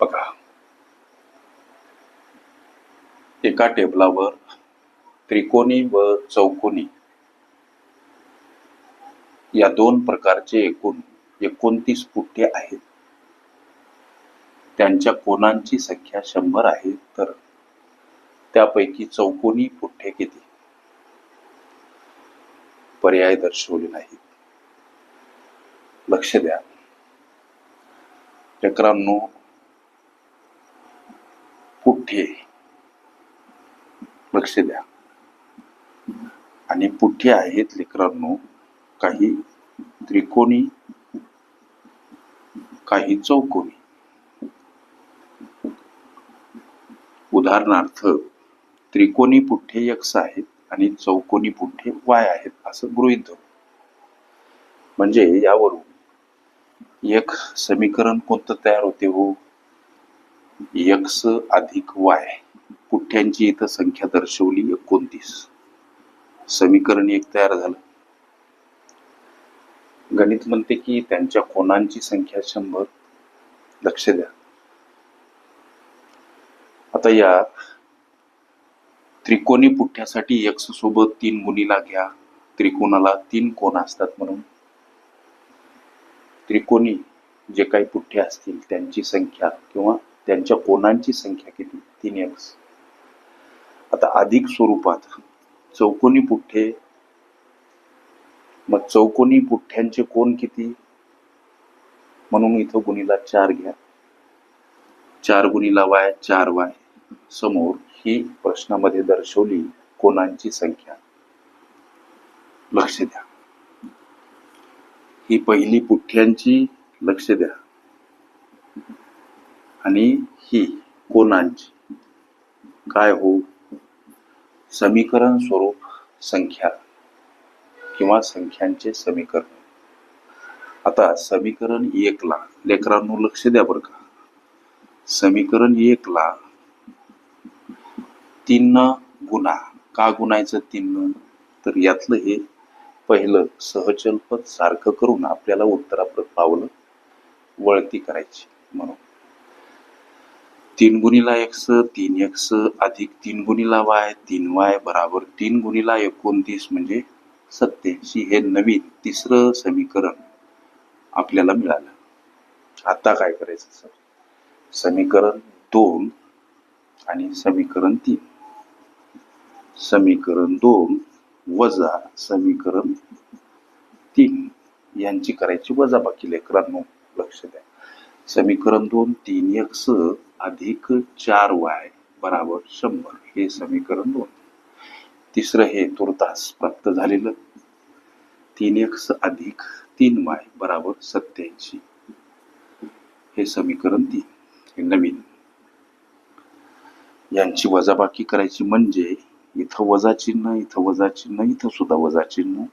बघा. एका टेबलावर त्रिकोणी व चौकोनी या दोन प्रकारचे एकूण एकोणतीस पुट्टे आहेत. त्यांच्या कोणांची संख्या शंभर आहे तर त्यापैकी चौकोनी पुठ्ठे किती? पर्याय दर्शवले नाहीत. लक्ष द्या. लेकरांनो पुठ्ठे. लक्ष द्या. आणि पुठ्ठे आहेत लेकरांनो काही त्रिकोणी काही चौकोनी उदाहरणार्थ त्रिकोणी पुठ्ठे यक्ष आहेत आणि चौकोनी पुठ्ठे वाय आहेत असं गृहित धरू. म्हणजे यावरून एक समीकरण कोणतं तयार होते हो? एक्स अधिक वाय. पुठ्यांची इथं संख्या दर्शवली एकोणतीस. समीकरण एक तयार झालं. गणित म्हणते की त्यांच्या कोणांची संख्या शंभर? लक्ष द्या. आता या त्रिकोणी पुठ्यासाठी एक्स सोबत तीन गुणीला घ्या. त्रिकोणाला तीन कोण असतात म्हणून? त्रिकोणी जे काही पुठ्ठे असतील त्यांची संख्या किंवा त्यांच्या कोणांची संख्या किती? तीन एक्स आता अधिक स्वरूपात चौकोनी पुठ्ठे मग चौकोनी पुठ्यांचे कोण किती? म्हणून इथं गुणीला चार घ्या. चार गुणीला वाय चार वाय. समोर ही प्रश्नामध्ये दर्शवली कोणांची संख्या. लक्ष द्या. ही पहिली पुठ्यांची लक्ष द्या. आणि ही कोणांची? काय हो? समीकरण स्वरूप संख्या किंवा संख्यांचे समीकरण. आता समीकरण एकला लेकरांनो लक्ष द्या बरं का. समीकरण एकला तीन गुणा. का गुणायचं तीन? तर यातलं हे पहिलं सहचल पद सारखं करून आपल्याला उत्तराप्रत पावलं वळती करायची. म्हणून तीन गुणीला एक्स तीन एक्स अधिक तीन गुणीला वाय तीन वाय बराबर तीन गुणीला एकोणतीस म्हणजे सत्याऐंशी हे नवीन तिसरं समीकरण आपल्याला मिळालं. आता काय करायचं सर? समीकरण दोन आणि समीकरण तीन. समीकरण दोन वजा समीकरण तीन. यांची करायची वजाबाकी लेकरांनो लक्ष द्या. समीकरण दोन तीन एक्स अधिक चार वाय बराबर शंभर. हे समीकरण दोन. तिसरं हे तुर्तास प्राप्त झालेलं. तीन एक्स अधिक तीन वाय बराबर सत्याऐंशी हे समीकरण तीन. हे नवीन. यांची वजाबाकी करायची म्हणजे इथं वजा चिन्ह इथं वजा चिन्ह इथं सुद्धा वजा चिन्ह.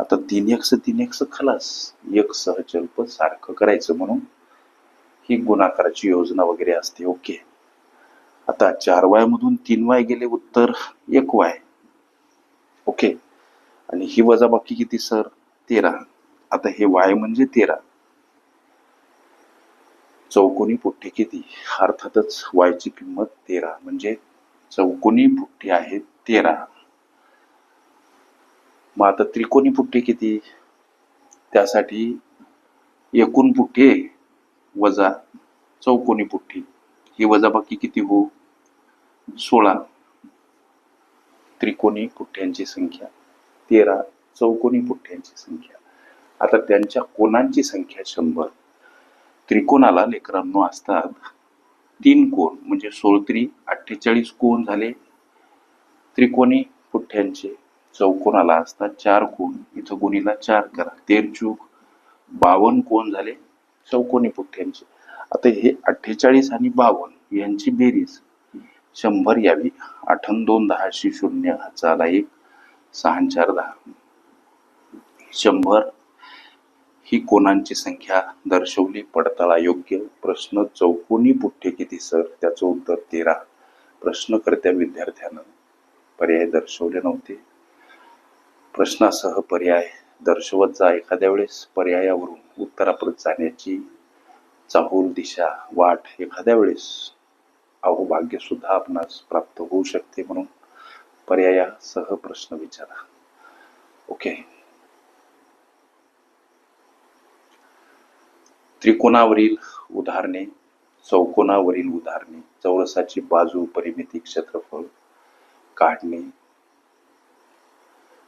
आता तीन एक्स तीन एक्स खलास. एक सहचल्प सारखं करायचं म्हणून ही गुणाकाराची योजना वगैरे असते ओके. आता चार वाय मधून तीन वाय गेले उत्तर एक वाय. ओके. आणि ही वजाबाकी किती सर? तेरा. आता हे वाय म्हणजे तेरा. चौकोनी पुठ्ठी किती? अर्थातच वायची किंमत तेरा. म्हणजे चौकोनी पुठ्ठी आहे तेरा. मग आता त्रिकोणी पुठ्ठी किती? त्यासाठी एकूण पुठ्ठे वजा चौकोनी पुठ्ठी ही वजाबाकी किती हो? सोळा. त्रिकोणी पुठ्ठ्यांची संख्या. तेरा चौकोनी पुठ्ठ्यांची संख्या. आता त्यांच्या कोणांची संख्या शंभर? त्रिकोणाला लेकरांनो असतात तीन कोण म्हणजे सोळत्री अठ्ठेचाळीस कोण झाले? त्रिकोणी पुठ्ठ्यांचे चौकोनाला असतात चार कोण. इथं गुणीला चार करा. तेरचूक बावन्न कोण झाले? चौकोनी पुठ्ठ्यांची. आता हे अठ्ठेचाळीस आणि बावन्न यांची बेरीज. शंभर यावी. आठन दोन दहाशे शून्य. चाला एक सहा चार दहा. शंभर. ही कोणांची संख्या दर्शवली? पडताळा योग्य. प्रश्न चौकोनी पुठ्ठे किती सर? त्याचं उत्तर तेरा. प्रश्नकर्त्या विद्यार्थ्यानं पर्याय दर्शवले नव्हते. प्रश्नासह पर्याय दर्शवत जा एखाद्या वेळेस. पर्यायावरून उत्तराप्रत जाण्याची चाहूल दिशा वाट एखाद्या वेळेस अहो भाग्य सुद्धा आपणास प्राप्त होऊ शकते म्हणून पर्यायासह प्रश्न विचारा. ओके त्रिकोणावरील उदाहरणे चौकोनावरील उदाहरणे चौरसाची बाजू परिमिती क्षेत्रफळ काढणे